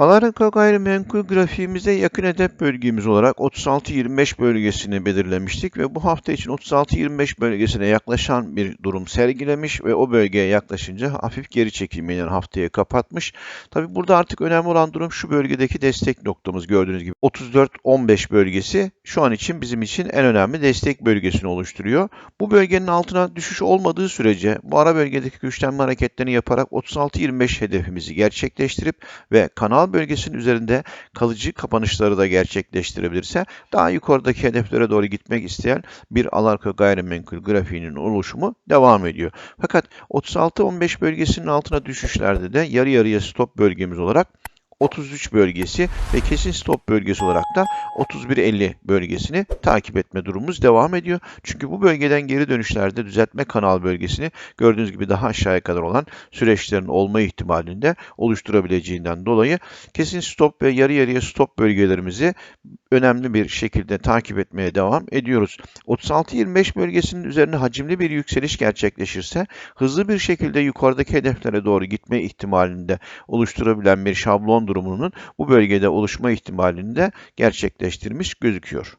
Alaraka gayrimenkul grafiğimizde yakın hedef bölgemiz olarak 36-25 bölgesini belirlemiştik ve bu hafta için 36-25 bölgesine yaklaşan bir durum sergilemiş ve o bölgeye yaklaşınca hafif geri çekilmeyle haftayı kapatmış. Tabi burada artık önemli olan durum şu bölgedeki destek noktamız gördüğünüz gibi 34-15 bölgesi şu an için bizim için en önemli destek bölgesini oluşturuyor. Bu bölgenin altına düşüş olmadığı sürece bu ara bölgedeki güçlenme hareketlerini yaparak 36-25 hedefimizi gerçekleştirip ve kanal bölgesinin üzerinde kalıcı kapanışları da gerçekleştirebilirse daha yukarıdaki hedeflere doğru gitmek isteyen bir Alarko gayrimenkul grafiğinin oluşumu devam ediyor. Fakat 36-15 bölgesinin altına düşüşlerde de yarı yarıya stop bölgemiz olarak 33 bölgesi ve kesin stop bölgesi olarak da 31.50 bölgesini takip etme durumumuz devam ediyor. Çünkü bu bölgeden geri dönüşlerde düzeltme kanal bölgesini gördüğünüz gibi daha aşağıya kadar olan süreçlerin olma ihtimalinde oluşturabileceğinden dolayı kesin stop ve yarı yarıya stop bölgelerimizi önemli bir şekilde takip etmeye devam ediyoruz. 36-25 bölgesinin üzerine hacimli bir yükseliş gerçekleşirse hızlı bir şekilde yukarıdaki hedeflere doğru gitme ihtimalinde oluşturabilen bir şablon durumunun bu bölgede oluşma ihtimalini de gerçekleştirmiş gözüküyor.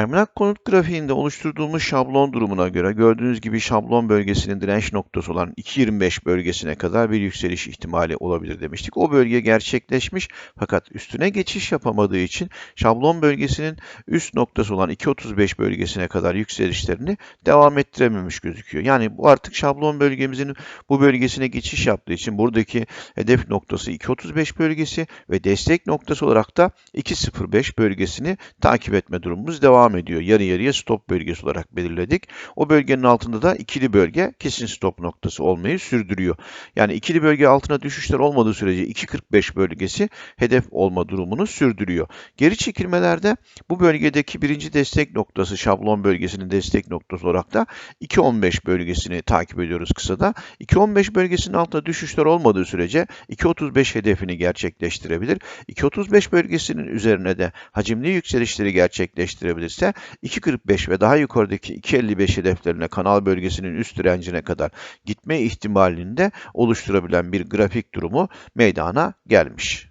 Emlak konut grafiğinde oluşturduğumuz şablon durumuna göre gördüğünüz gibi şablon bölgesinin direnç noktası olan 2.25 bölgesine kadar bir yükseliş ihtimali olabilir demiştik. O bölge gerçekleşmiş fakat üstüne geçiş yapamadığı için şablon bölgesinin üst noktası olan 2.35 bölgesine kadar yükselişlerini devam ettirememiş gözüküyor. Yani bu artık şablon bölgemizin bu bölgesine geçiş yaptığı için buradaki hedef noktası 2.35 bölgesi ve destek noktası olarak da 2.05 bölgesini takip etme durumumuz devam ediyor. Yarı yarıya stop bölgesi olarak belirledik. O bölgenin altında da ikili bölge kesin stop noktası olmayı sürdürüyor. Yani ikili bölge altına düşüşler olmadığı sürece 2.45 bölgesi hedef olma durumunu sürdürüyor. Geri çekilmelerde bu bölgedeki birinci destek noktası şablon bölgesinin destek noktası olarak da 2.15 bölgesini takip ediyoruz kısada. 2.15 bölgesinin altında düşüşler olmadığı sürece 2.35 hedefini gerçekleştirebilir. 2.35 bölgesinin üzerine de hacimli yükselişleri gerçekleştirebilirse 2.45 ve daha yukarıdaki 2.55 hedeflerine kanal bölgesinin üst direncine kadar gitme ihtimalini de oluşturabilen bir grafik durumu meydana gelmiş.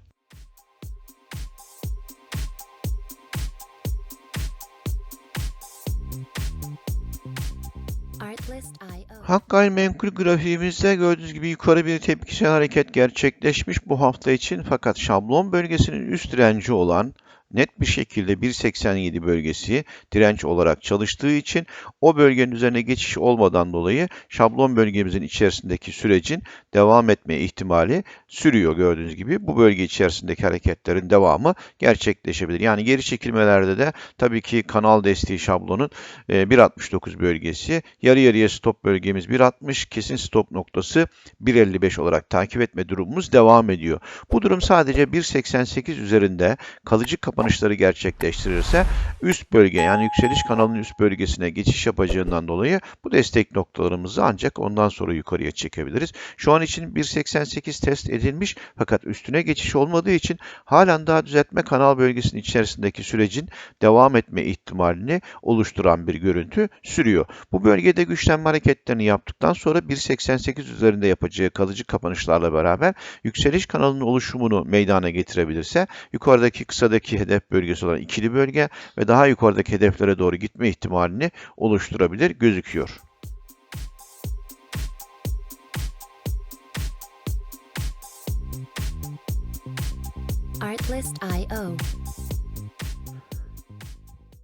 Hak gayrimenkul grafiğimizde gördüğünüz gibi yukarı bir tepkisel hareket gerçekleşmiş bu hafta için fakat şablon bölgesinin üst direnci olan net bir şekilde 1.87 bölgesi direnç olarak çalıştığı için o bölgenin üzerine geçiş olmadan dolayı şablon bölgemizin içerisindeki sürecin devam etme ihtimali sürüyor gördüğünüz gibi. Bu bölge içerisindeki hareketlerin devamı gerçekleşebilir. Yani geri çekilmelerde de tabii ki kanal desteği şablonun e, 1.69 bölgesi, yarı yarıya stop bölgemiz 1.60, kesin stop noktası 1.55 olarak takip etme durumumuz devam ediyor. Bu durum sadece 1.88 üzerinde kalıcı kapanışları gerçekleştirirse üst bölge yani yükseliş kanalının üst bölgesine geçiş yapacağından dolayı bu destek noktalarımızı ancak ondan sonra yukarıya çekebiliriz. Şu an için 1.88 test edilmiş fakat üstüne geçiş olmadığı için halen daha düzeltme kanal bölgesinin içerisindeki sürecin devam etme ihtimalini oluşturan bir görüntü sürüyor. Bu bölgede güçlenme hareketlerini yaptıktan sonra 1.88 üzerinde yapacağı kalıcı kapanışlarla beraber yükseliş kanalının oluşumunu meydana getirebilirse yukarıdaki kısadaki hedef bölgesi olan ikili bölge ve daha yukarıdaki hedeflere doğru gitme ihtimalini oluşturabilir gözüküyor. Artlist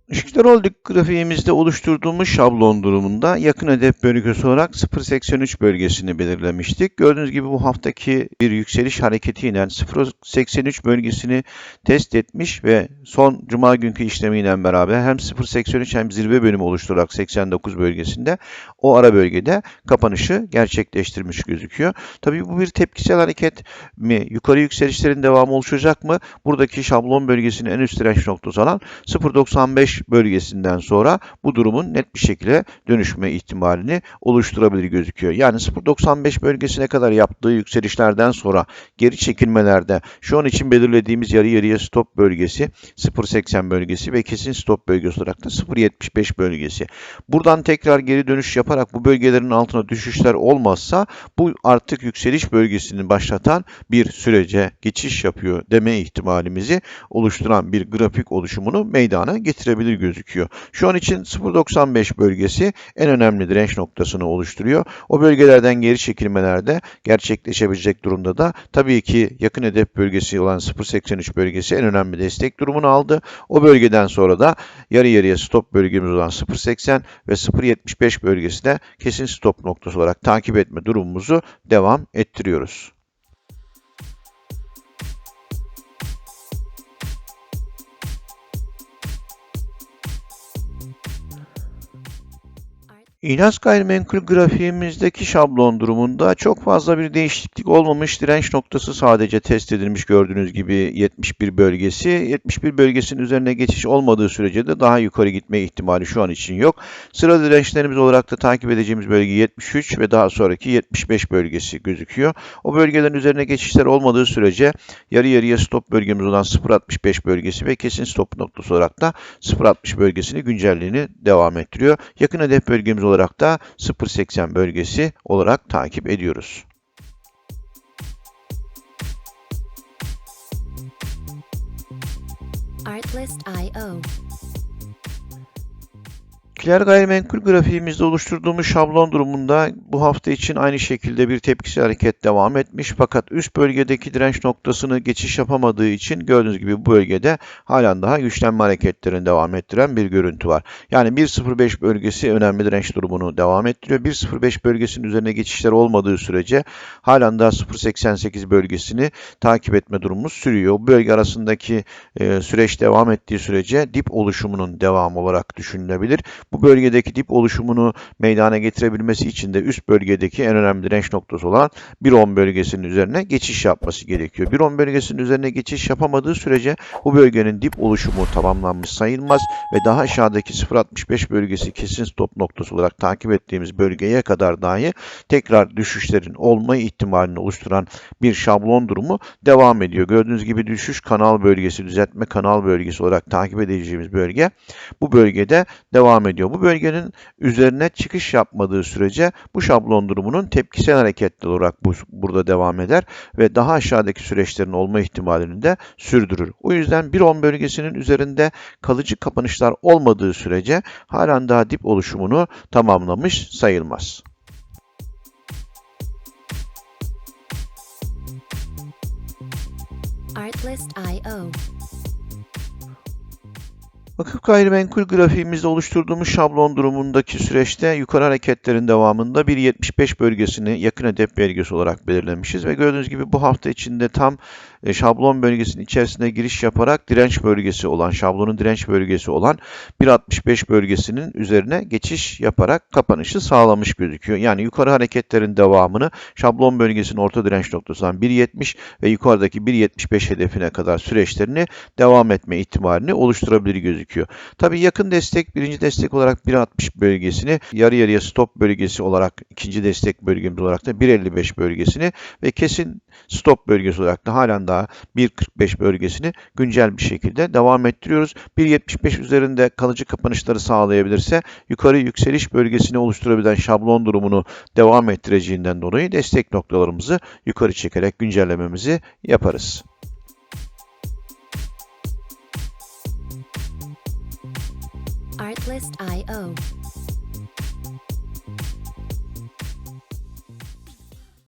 Holding grafiğimizde oluşturduğumuz şablon durumunda yakın hedef bölgesi olarak 0.83 bölgesini belirlemiştik. Gördüğünüz gibi bu haftaki bir yükseliş hareketiyle 0.83 bölgesini test etmiş ve son cuma günkü işlemiyle beraber hem 0.83 hem zirve bölümü oluşturarak 89 bölgesinde o ara bölgede kapanışı gerçekleştirmiş gözüküyor. Tabii bu bir tepkisel hareket mi? Yukarı yükselişlerin devamı oluşacak mı? Buradaki şablon bölgesinin en üst direnç noktası olan 0.95 bölgesi bölgesinden sonra bu durumun net bir şekilde dönüşme ihtimalini oluşturabilir gözüküyor. Yani 0.95 bölgesine kadar yaptığı yükselişlerden sonra geri çekilmelerde şu an için belirlediğimiz yarı yarıya stop bölgesi 0.80 bölgesi ve kesin stop bölgesi olarak da 0.75 bölgesi. Buradan tekrar geri dönüş yaparak bu bölgelerin altına düşüşler olmazsa bu artık yükseliş bölgesini başlatan bir sürece geçiş yapıyor deme ihtimalimizi oluşturan bir grafik oluşumunu meydana getirebilir gözüküyor. Şu an için 0.95 bölgesi en önemli direnç noktasını oluşturuyor. O bölgelerden geri çekilmelerde gerçekleşebilecek durumda da tabii ki yakın hedef bölgesi olan 0.83 bölgesi en önemli destek durumunu aldı. O bölgeden sonra da yarı yarıya stop bölgemiz olan 0.80 ve 0.75 bölgesi de kesin stop noktası olarak takip etme durumumuzu devam ettiriyoruz. İnaz gayrimenkul grafiğimizdeki şablon durumunda çok fazla bir değişiklik olmamış. Direnç noktası sadece test edilmiş gördüğünüz gibi 71 bölgesi. 71 bölgesinin üzerine geçiş olmadığı sürece de daha yukarı gitme ihtimali şu an için yok. Sıra dirençlerimiz olarak da takip edeceğimiz bölge 73 ve daha sonraki 75 bölgesi gözüküyor. O bölgelerin üzerine geçişler olmadığı sürece yarı yarıya stop bölgemiz olan 0.65 bölgesi ve kesin stop noktası olarak da 0.60 bölgesini güncelliğini devam ettiriyor. Yakın hedef bölgemiz olarak da 0.80 bölgesi olarak takip ediyoruz. Artlist.io. Kiler gayrimenkul grafiğimizde oluşturduğumuz şablon durumunda bu hafta için aynı şekilde bir tepkisi hareket devam etmiş. Fakat üst bölgedeki direnç noktasını geçiş yapamadığı için gördüğünüz gibi bu bölgede halen daha güçlenme hareketlerini devam ettiren bir görüntü var. Yani 1.05 bölgesi önemli direnç durumunu devam ettiriyor. 1.05 bölgesinin üzerine geçişler olmadığı sürece halen daha 0.88 bölgesini takip etme durumumuz sürüyor. Bu bölge arasındaki süreç devam ettiği sürece dip oluşumunun devamı olarak düşünülebilir. Bu bölgedeki dip oluşumunu meydana getirebilmesi için de üst bölgedeki en önemli direnç noktası olan 1.10 bölgesinin üzerine geçiş yapması gerekiyor. 1.10 bölgesinin üzerine geçiş yapamadığı sürece bu bölgenin dip oluşumu tamamlanmış sayılmaz ve daha aşağıdaki 0.65 bölgesi kesin stop noktası olarak takip ettiğimiz bölgeye kadar dahi tekrar düşüşlerin olma ihtimalini oluşturan bir şablon durumu devam ediyor. Gördüğünüz gibi düşüş kanal bölgesi, düzeltme kanal bölgesi olarak takip edeceğimiz bölge bu bölgede devam ediyor. Bu bölgenin üzerine çıkış yapmadığı sürece bu şablon durumunun tepkisel hareketli olarak bu, burada devam eder ve daha aşağıdaki süreçlerin olma ihtimalini de sürdürür. O yüzden 1.10 bölgesinin üzerinde kalıcı kapanışlar olmadığı sürece halen daha dip oluşumunu tamamlamış sayılmaz. Artlist.io. Vakıf gayrimenkul grafiğimizde oluşturduğumuz şablon durumundaki süreçte yukarı hareketlerin devamında 1.75 bölgesini yakın hedef bölgesi olarak belirlemişiz ve gördüğünüz gibi bu hafta içinde tam e, şablon bölgesinin içerisine giriş yaparak direnç bölgesi olan, şablonun direnç bölgesi olan 1.65 bölgesinin üzerine geçiş yaparak kapanışı sağlamış gözüküyor. Yani yukarı hareketlerin devamını şablon bölgesinin orta direnç noktası olan 1.70 ve yukarıdaki 1.75 hedefine kadar süreçlerini devam etme ihtimalini oluşturabilir gözüküyor. Tabii yakın destek, birinci destek olarak 1.60 bölgesini, yarı yarıya stop bölgesi olarak ikinci destek bölgemiz olarak da 1.55 bölgesini ve kesin stop bölgesi olarak da halen daha 1.45 bölgesini güncel bir şekilde devam ettiriyoruz. 1.75 üzerinde kalıcı kapanışları sağlayabilirse yukarı yükseliş bölgesini oluşturabilen şablon durumunu devam ettireceğinden dolayı destek noktalarımızı yukarı çekerek güncellememizi yaparız. Artlist.io.